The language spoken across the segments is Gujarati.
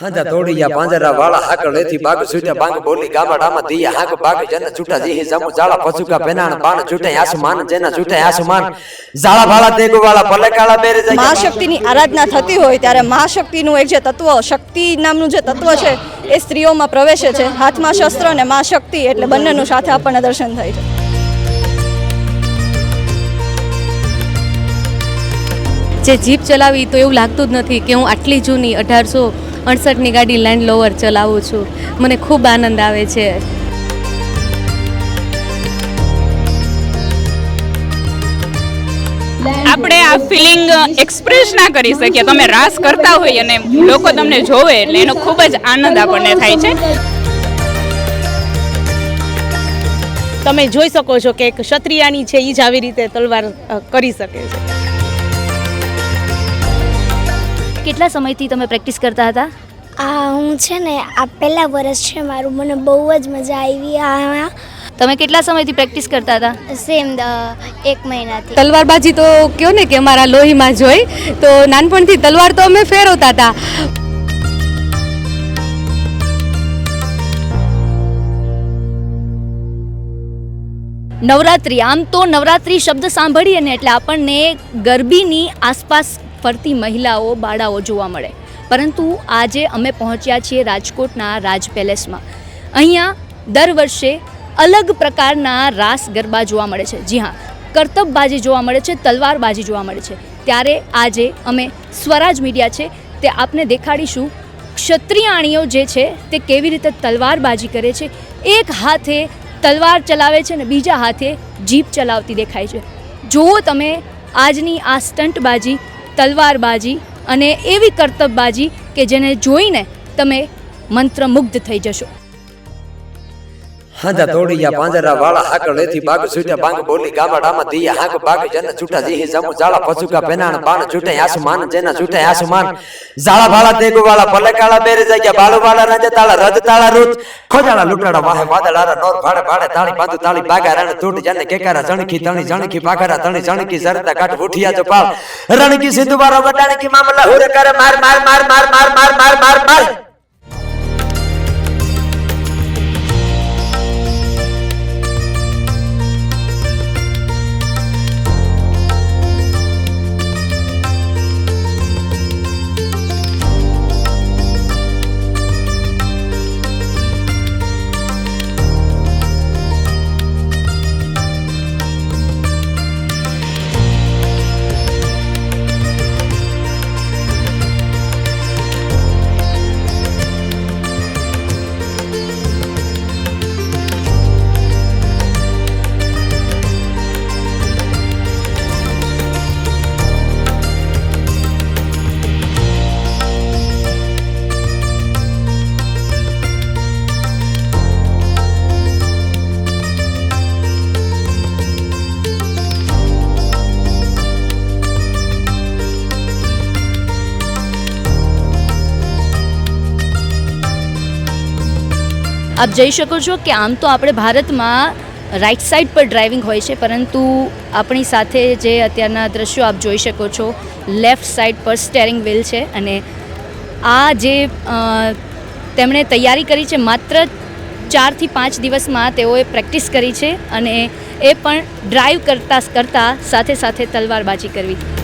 હાંજા તોડિયા પાંજરા વાળા હાકળ લેથી બાગ છૂટ્યા બાંગ બોલી ગામડામાં દિયા હાક બાગ જન છૂટા જીહી જમુ જાળા પસુકા પેનાણ બાણ છૂટે આસમાન જેના છૂટે આસમાન. જાળા ભાળા તેગુ વાળા ભલે કાળા બેરે જાય મહાશક્તિની આરાધના થતી હોય ત્યારે મહાશક્તિનું એક જે તત્વ શક્તિ નામનું જે તત્વ છે એ સ્ત્રીઓમાં પ્રવેશે છે. હાથમાં શસ્ત્ર અને મહા શક્તિ એટલે બંનેનું સાથે આપણને દર્શન થાય છે. જે જીપ ચલાવી તો એવું લાગતું જ નથી કે હું આટલી જૂની અઢારસો અડસઠની ગાડી લેન્ડ લોવર ચલાવું છું. મને ખૂબ આનંદ આવે છે. આપણે આ ફિલિંગ એક્સપ્રેસ ના કરી શકીએ. તમે રાસ કરતા હોય અને લોકો તમને જોવે એટલે એનો ખૂબ જ આનંદ આપણને થાય છે. તમે જોઈ શકો છો કે એક ક્ષત્રિયાની છે એ જ આવી રીતે તલવાર કરી શકે છે. કેટલા સમયથી તમે પ્રેક્ટિસ કરતા હતા? આ હું છે ને આ પહેલા વર્ષ છે મારું. મને બહુ જ મજા આવી આ તમે કેટલા સમયથી પ્રેક્ટિસ કરતા હતા? સેમ એક મહિનાથી. તલવારબાજી તો કયો ને કે અમારા લોહીમાં જોઈ તો નાનપણથી તલવાર તો અમે ફેરવતા હતા. નવરાત્રિ. આમ તો નવરાત્રિ શબ્દ સાંભળીએ ને એટલે આપણને ગરબીની આસપાસ ફરતી મહિલાઓ, બાળાઓ જોવા મળે. પરંતુ આજે અમે પહોંચ્યા છીએ રાજકોટના રાજ પેલેસમાં. અહીંયા દર વર્ષે અલગ પ્રકારના રાસ ગરબા જોવા મળે છે. જી હા, કરતબબાજી જોવા મળે છે, તલવારબાજી જોવા મળે છે. ત્યારે આજે અમે સ્વરાજ મીડિયા છે, તે આપને દેખાડીશું ક્ષત્રિયાણીઓ જે છે, તે કેવી રીતે તલવારબાજી કરે છે. એક હાથે તલવાર ચલાવે છે ને બીજા હાથે જીપ ચલાવતી દેખાય છે. જુઓ તમે આજની આ સ્ટંટબાજી તલવારબાજી અને એવી કરતબબાજી કે જેને જોઈને તમે મંત્રમુગ્ધ થઈ જશો. હાંજા તોડીયા પાંજરા વાળા હાકળ લેથી બાગ છૂટ્યા બાંગ બોલી ગામડામાં દિયા હાક બાગ જન છૂટા જીહી જમુ જાળા પસુકા પેનાણ બાણ છૂટે આસમાન જેના છૂટે આસમાન. જાળા ભાળા તેગુ વાળા ભલે કાળા બેરે જાય બાળુ વાળા રજ તાળા રજ તાળા રૂત ખોજાળા લૂટાડા વાહે વાદળારા નોર ભાડે ભાડે તાળી બાંધુ તાળી બાગા રણ તૂટ જને કેકારા જણકી તણી જણકી પાઘરા તણી જણકી સરતા કાટ ઉઠિયા તો પાળ. રણકી સિંધુ વાળો વટાણકી મામલા હુરે કરે માર માર માર માર માર માર માર માર માર. આપ જઈ શકો છો કે આમ તો આપણે ભારતમાં રાઈટ સાઈડ પર ડ્રાઇવિંગ હોય છે, પરંતુ આપણી સાથે જે અત્યારના દ્રશ્યો આપ જોઈ શકો છો લેફ્ટ સાઈડ પર સ્ટેરિંગ વ્હીલ છે અને આ જે તેમણે તૈયારી કરી છે, માત્ર ચારથી પાંચ દિવસમાં તેઓએ પ્રેક્ટિસ કરી છે અને એ પણ ડ્રાઈવ કરતા, કરતાં સાથે સાથે તલવારબાજી કરવી.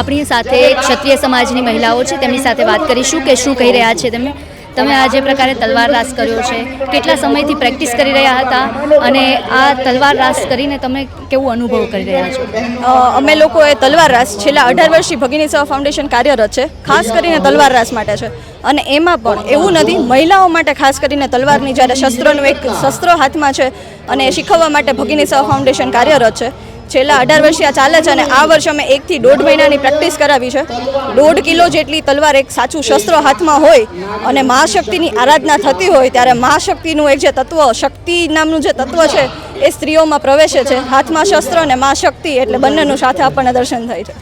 આપણી સાથે ક્ષત્રિય સમાજની મહિલાઓ છે, તેમની સાથે વાત કરીશું કે શું કહી રહ્યા છે તેમને. તમે આ જે પ્રકારે તલવાર રાસ કર્યો છે, કેટલા સમયથી પ્રેક્ટિસ કરી રહ્યા હતા અને આ તલવાર રાસ કરીને તમે કેવું અનુભવ કરી રહ્યા છો? અમે અમે લોકોએ તલવાર રાસ છેલ્લા અઢાર વર્ષથી ભગીની સેવા ફાઉન્ડેશન કાર્યરત છે, ખાસ કરીને તલવાર રાસ માટે છે. અને એમાં પણ એવું નથી, મહિલાઓ માટે ખાસ કરીને તલવારની જ્યારે શસ્ત્રનું એક શસ્ત્ર હાથમાં છે અને શીખવવા માટે ભગીની સેવા ફાઉન્ડેશન કાર્યરત છે. છેલ્લા અઢાર વર્ષથી આ ચાલે છે અને આ વર્ષે અમે એકથી દોઢ મહિનાની પ્રેક્ટિસ કરાવી છે. દોઢ કિલો જેટલી તલવાર એક સાચું શસ્ત્ર હાથમાં હોય અને મહાશક્તિની આરાધના થતી હોય ત્યારે મહાશક્તિનું એક જે તત્વ, શક્તિ નામનું જે તત્વ છે, એ સ્ત્રીઓમાં પ્રવેશે છે. હાથમાં શસ્ત્ર અને મહાશક્તિ એટલે બંનેનું સાથે આપણને દર્શન થાય છે.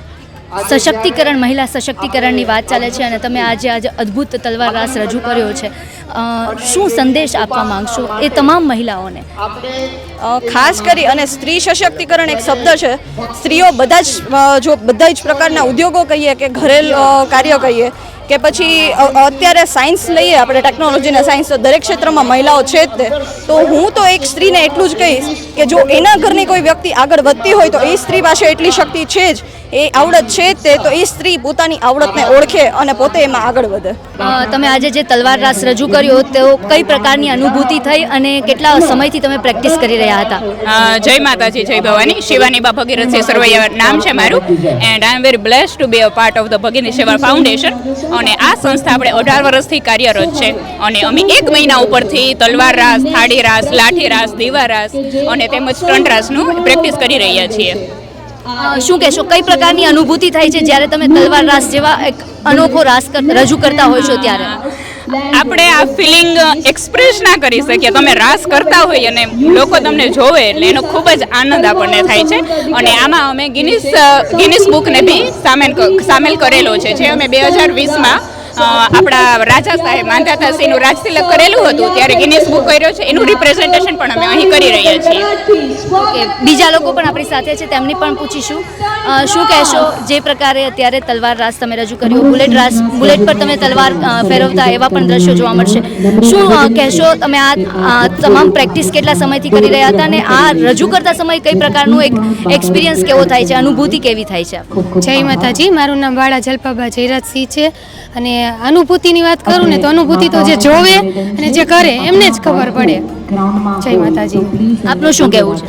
સશક્તિકરણ, મહિલા સશક્તિકરણની વાત ચાલે છે અને તમે આજે આજે અદ્ભુત તલવાર રાસ રજૂ કર્યો છે. શું સંદેશ આપવા માંગશો? એ તમામ મહિલાઓને. ખાસ કરી અને સ્ત્રી સશક્તિકરણ એક શબ્દ છે. સ્ત્રીઓ બધા જ જો બધા જ પ્રકારના ઉદ્યોગો કહીએ કે ઘરેલ કાર્ય કહીએ કે પછી અત્યારે સાયન્સ લઈએ આપણે ટેકનોલોજીના સાયન્સ દરેક ક્ષેત્રમાં મહિલાઓ છે જ તે. તો હું તો એક સ્ત્રીને એટલું જ કહીશ કે જો એના ઘરની કોઈ વ્યક્તિ આગળ વધતી હોય તો એ સ્ત્રી પાસે એટલી શક્તિ છે જ. એ આવડત છે જ તે તો એ સ્ત્રી પોતાની આવડતને ઓળખે અને પોતે એમાં આગળ વધે. તમે આજે જે તલવાર રાસ રજૂ કર્યો તો કઈ પ્રકારની અનુભૂતિ થઈ અને કેટલા સમયથી તમે પ્રેક્ટિસ કરી રહ્યા હતા? જય માતાજી જય ભવાની. શિવાની બા ભગીરથ સરવૈયા નામ છે મારું. And I am very bless to be a part of the Bhagini Seva foundation અને આ સંસ્થા આપણે અઢાર વર્ષથી કાર્યરત છે. અને અમે એક મહિના ઉપરથી તલવાર રાસ થાળી રાસ લાઠી રાસ દીવા રાસ અને તેમજ સ્ટન્ટ રાસનું પ્રેક્ટિસ કરી રહ્યા છીએ. શું કહેશો કઈ પ્રકારની અનુભૂતિ થાય છે જ્યારે તમે તલવાર રાસ જેવા એક અનોખો રાસ રજૂ કરતા હોય છો ત્યારે? આપણે આ ફિલિંગ એક્સપ્રેસ ના કરી શકીએ. તમે રાસ કરતા હોય અને લોકો તમને જોવે એટલે એનો ખૂબ જ આનંદ આપણને થાય છે. અને આમાં અમે ગિનિસ ગિનિસ બુકને બી સામેલ સામેલ કરેલો છે, જે અમે બે હજાર વીસમાં આપણા રાજા સાહેબ માંધાતાસિંહનું રાજતિલક કરેલું હતું ત્યારે ગિનિસ બુક કર્યો છે. એનું રિપ્રેઝન્ટેશન પણ અમે અહીં કરી રહ્યા છીએ. ઓકે બીજા લોકો પણ આપણી સાથે છે તેમની પણ પૂછીશું. શું કહેશો જે પ્રકારે અત્યારે તલવાર રાસ તમે રજૂ કર્યો? બુલેટ રાસ બુલેટ પર તમે તલવાર ફેરવતા એવા પણ દ્રશ્યો જોવા મળશે. શું કહેશો તમે આ આ તમામ પ્રેક્ટિસ કેટલા સમયથી કરી રહ્યા હતા અને આ રજૂ કરતા સમય કઈ પ્રકારનું એક એક્સપિરિયન્સ કેવો થાય છે? અનુભૂતિ કેવી થાય છે? જય માતાજી મારું નામ વાળા જલપાબા જયરાજસિંહ છે અને અનુભૂતિની વાત કરું ને તો અનુભૂતિ તો જે જોવે અને જે કરે એમને જ ખબર પડે. જય માતાજી. આપનું શું કહેવું છે?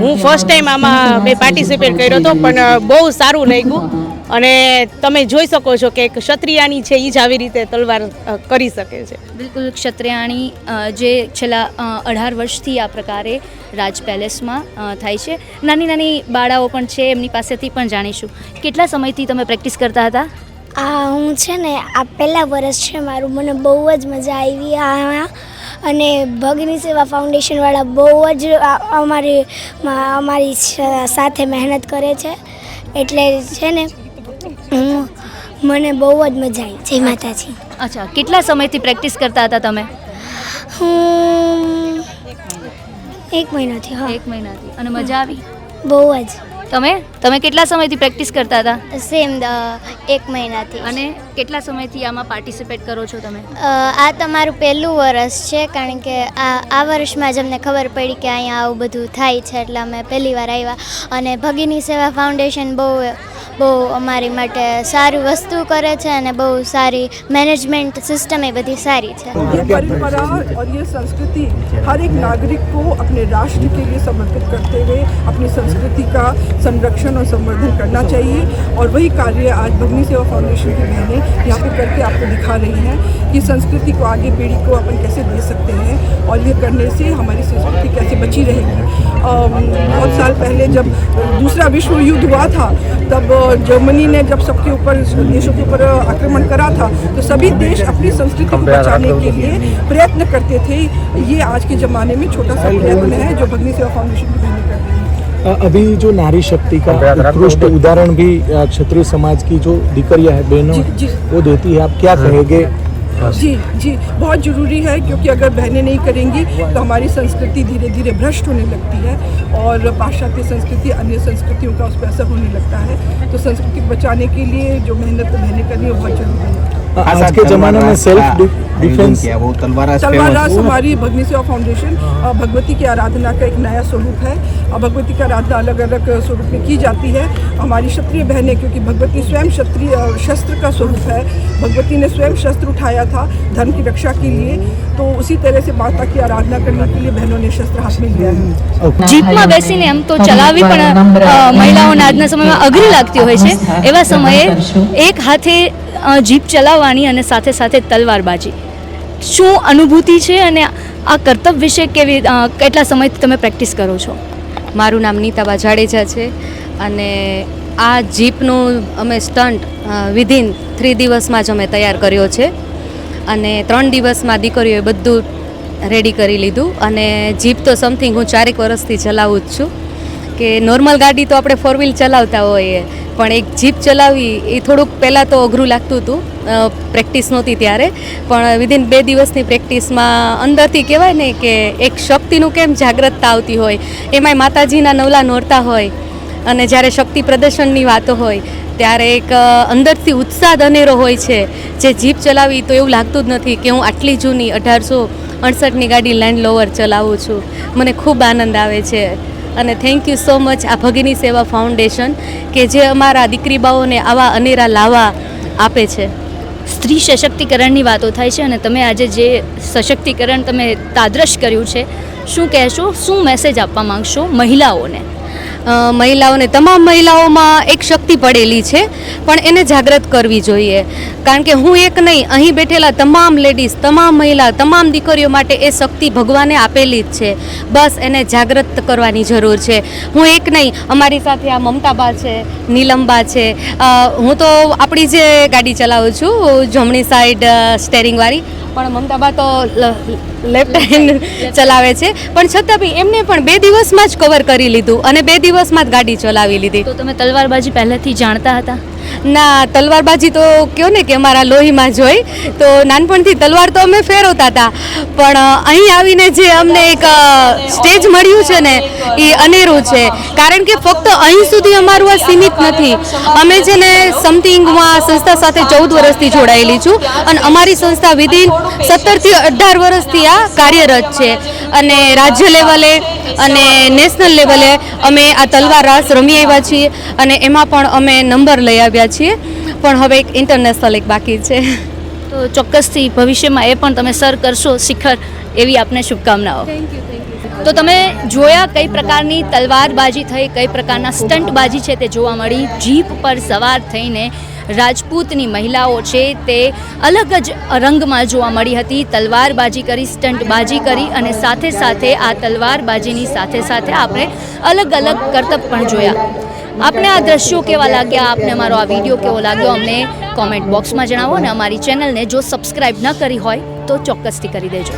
હું ફર્સ્ટ ટાઈમ આમાં મેં પાર્ટિસિપેટ કર્યો હતો પણ બહુ સારું લાગ્યું. અને તમે જોઈ શકો છો કે એક ક્ષત્રિયાની છે એ જ આવી રીતે તલવાર કરી શકે છે. બિલકુલ ક્ષત્રિયાણી જે છેલ્લા અઢાર વર્ષથી આ પ્રકારે રાજ પેલેસમાં થાય છે. નાની નાની બાળાઓ પણ છે એમની પાસેથી પણ જાણીશું. કેટલા સમયથી તમે પ્રેક્ટિસ કરતા હતા? આ હું છે ને આ પહેલાં વર્ષ છે મારું મને બહુ જ મજા આવી આ અને ભગની સેવા ફાઉન્ડેશનવાળા બહુ જ અમારી અમારી સાથે મહેનત કરે છે. એટલે છે ને હું મને બહુ જ મજા આવી. જય માતાજી. અચ્છા કેટલા સમયથી પ્રેક્ટિસ કરતા હતા તમે? હું એક મહિનાથી હા. એક મહિનાથી. અને મજા આવી? બહુ જ. તમે? તમે કેટલા સમયથી પ્રેક્ટિસ કરતા હતા? સેમ એક મહિનાથી. અને કેટલા સમયથી આમાં પાર્ટિસિપેટ કરો છો તમે આ તમારું પહેલું વરસ છે કારણ કે આ આ વર્ષમાં જ અમને ખબર પડી કે અહીંયા આવું બધું થાય છે એટલે અમે પહેલી વાર આવ્યા અને ભગીની સેવા ફાઉન્ડેશન બહુ બહુ અમારી માટે સારું વસ્તુ કરે છે અને બહુ સારી મેનેજમેન્ટ સિસ્ટમ એ બધી સારી છે ये परंपरा और ये संस्कृति हर एक नागरिक को अपने राष्ट्र के लिए समर्पित करते हुए अपनी संस्कृति का संरक्षण और संवर्धन करना चाहिए और वही कार्य आज भगनी सेवा फाउंडेशन की बहनें यहाँ पे करके आपको दिखा रही हैं कि संस्कृति को आगे पीढ़ी को अपन कैसे दे सकते हैं और ये करने से हमारी संस्कृति कैसे बची रहेगी। बहुत साल पहले जब दूसरा विश्व युद्ध हुआ था तब जर्मनी ने जब सबके ऊपर देशों के ऊपर आक्रमण करा था तो सभी देश अपनी संस्कृति को बचाने के लिए प्रयत्न करते थे। ये आज के ज़माने में छोटा सा प्रयत्न है जो भगनी सेवा फाउंडेशन की बहनें कर रही हैं। अ- अभी जो नारी शक्ति का उत्कृष्ट उदाहरण भी क्षत्रिय समाज की जो दीकरिया है बहनों। वो देती है। आप क्या कहेंगे? जी जी बहुत ज़रूरी है क्योंकि अगर बहनें नहीं करेंगी तो हमारी संस्कृति धीरे धीरे भ्रष्ट होने लगती है और पाश्चात्य संस्कृति अन्य संस्कृतियों का उस पर असर होने लगता है। तो संस्कृति को बचाने के लिए जो मेहनत बहनें करनी है वो बहुत ज़रूरी है। आज के जमाने में सेल्फ डिफेंस किया वो तलवारबाज तलवार रास फेमस हमारी भगनी सेवा फाउंडेशन अ, भगवती की आराधना का एक नया स्वरूप है और भगवती की आराधना अलग अलग स्वरूप में की जाती है हमारी क्षत्रिय बहनें क्योंकि भगवती स्वयं क्षत्रिय अ, शस्त्र का स्वरूप है भगवती ने स्वयं शस्त्र उठाया था धर्म की रक्षा के लिए तो उसी तरह से माता की आराधना करने के लिए बहनों ने शस्त्र हाथ में लिया है જીપમાં બેસીને એમ તો ચલાવવી પણ અ, મહિલાઓને આજના સમયમાં અઘરી લાગતી હોય છે એવા સમયે એક હાથે અ, જીપ ચલાવવાની અને સાથે સાથે તલવારબાજી. શું અનુભૂતિ છે અને આ કર્તવ્ય વિશે કેવી કેટલા સમયથી તમે પ્રેક્ટિસ કરો છો? મારું નામ નીતાબા જાડેજા છે અને આ જીપનું અમે સ્ટન્ટ વિધિન થ્રી દિવસમાં જ અમે તૈયાર કર્યો છે. અને ત્રણ દિવસમાં દીકરીઓએ બધું રેડી કરી લીધું અને જીપ તો સમથિંગ હું ચારેક વર્ષથી ચલાવું જ છું. કે નોર્મલ ગાડી તો આપણે ફોર વ્હીલ ચલાવતા હોઈએ, પણ એક જીપ ચલાવવી એ થોડુંક પહેલાં તો અઘરું લાગતું હતું પ્રેક્ટિસ નહોતી ત્યારે. પણ વિધિન બે દિવસની પ્રેક્ટિસમાં અંદરથી કહેવાય ને કે એક શક્તિનું કેમ જાગ્રતતા આવતી હોય, એમાંય માતાજીના નવલા નોરતા હોય, અને જ્યારે શક્તિ પ્રદર્શનની વાતો હોય, ત્યારે એક અંદરથી ઉત્સાહ અનેરો હોય છે. જે જીપ ચલાવી તો એવું લાગતું જ નથી કે હું આટલી જૂની અઢારસો અડસઠની ગાડી લેન્ડ લોવર ચલાવું છું. મને ખૂબ આનંદ આવે છે. અને થેન્ક યુ સો મચ આ ભગીની સેવા ફાઉન્ડેશન કે જે અમારા દીકરીબાઓને આવા અનેરા લાવા આપે છે. સ્ત્રી સશક્તિકરણની વાતો થાય છે અને તમે આજે જે સશક્તિકરણ તમે તાદ્રશ કર્યું છે, શું કહેશો? શું મેસેજ આપવા માંગશો મહિલાઓને? મહિલાઓને તમામ મહિલાઓમાં એક શક્તિ પડેલી છે, પણ એને જાગૃત કરવી જોઈએ. કારણ કે હું એક નહીં, અહીં બેઠેલા તમામ લેડીઝ, તમામ મહિલા, તમામ દીકરીઓ માટે એ શક્તિ ભગવાને આપેલી જ છે. બસ એને જાગૃત કરવાની જરૂર છે. હું એક નહીં, અમારી સાથે આ મમતાબા છે, નીલમબા છે. હું તો આપણી જે ગાડી ચલાવું છું, જમણી સાઈડ સ્ટેરિંગવાળી પણ મમતાબા તો લેફ્ટ ચલાવે છે. પણ છતાં બી એમને પણ બે દિવસમાં જ કવર કરી લીધું અને બે દિવસમાં જ ગાડી ચલાવી લીધી. તો તમે તલવારબાજી પહેલેથી જાણતા હતા? ના, તલવારબાજી તો કહો ને કે અમારા લોહીમાં જોઈ તો નાનપણથી તલવાર તો અમે ફેરવતા હતા. પણ અહીં આવીને જે અમને એક સ્ટેજ મળ્યું છે ને, એ અનેરું છે. કારણ કે ફક્ત અહીં સુધી અમારું આ સીમિત નથી. અમે છે ને સમથિંગમાં સંસ્થા સાથે ચૌદ વર્ષથી જોડાયેલી છું અને અમારી સંસ્થા વિધિન સત્તરથી અઢાર વર્ષથી આ કાર્યરત છે. અને રાજ્ય લેવલે અને નેશનલ લેવલે અમે આ તલવાર રાસ રમી આવ્યા છીએ અને એમાં પણ અમે નંબર લઈ આવ્યા છીએ. પણ હવે એક ઇન્ટરનેશનલ એક બાકી છે. તો ચોક્કસથી ભવિષ્યમાં એ પણ તમે સર કરશો શિખર એવી આપને શુભકામનાઓ. તો તમે જોયા કઈ પ્રકારની તલવારબાજી થઈ કઈ પ્રકારના સ્ટંટબાજી છે તે જોવા મળી. જીપ પર સવાર થઈને રાજપૂતની મહિલાઓ છે તે અલગ જ રંગમાં જોવા મળી હતી. તલવારબાજી કરી સ્ટંટબાજી કરી અને સાથે સાથે આ તલવારબાજીની સાથે સાથે આપણે અલગ અલગ કરતબ પણ જોયા. આપને આ દ્રશ્યો કેવા લાગ્યા? આપને અમારો આ વીડિયો કેવો લાગ્યો? અમને કોમેન્ટ બોક્સમાં જણાવો અને અમારી ચેનલને જો સબસ્ક્રાઈબ ન કરી હોય તો ચોક્કસથી કરી દેજો.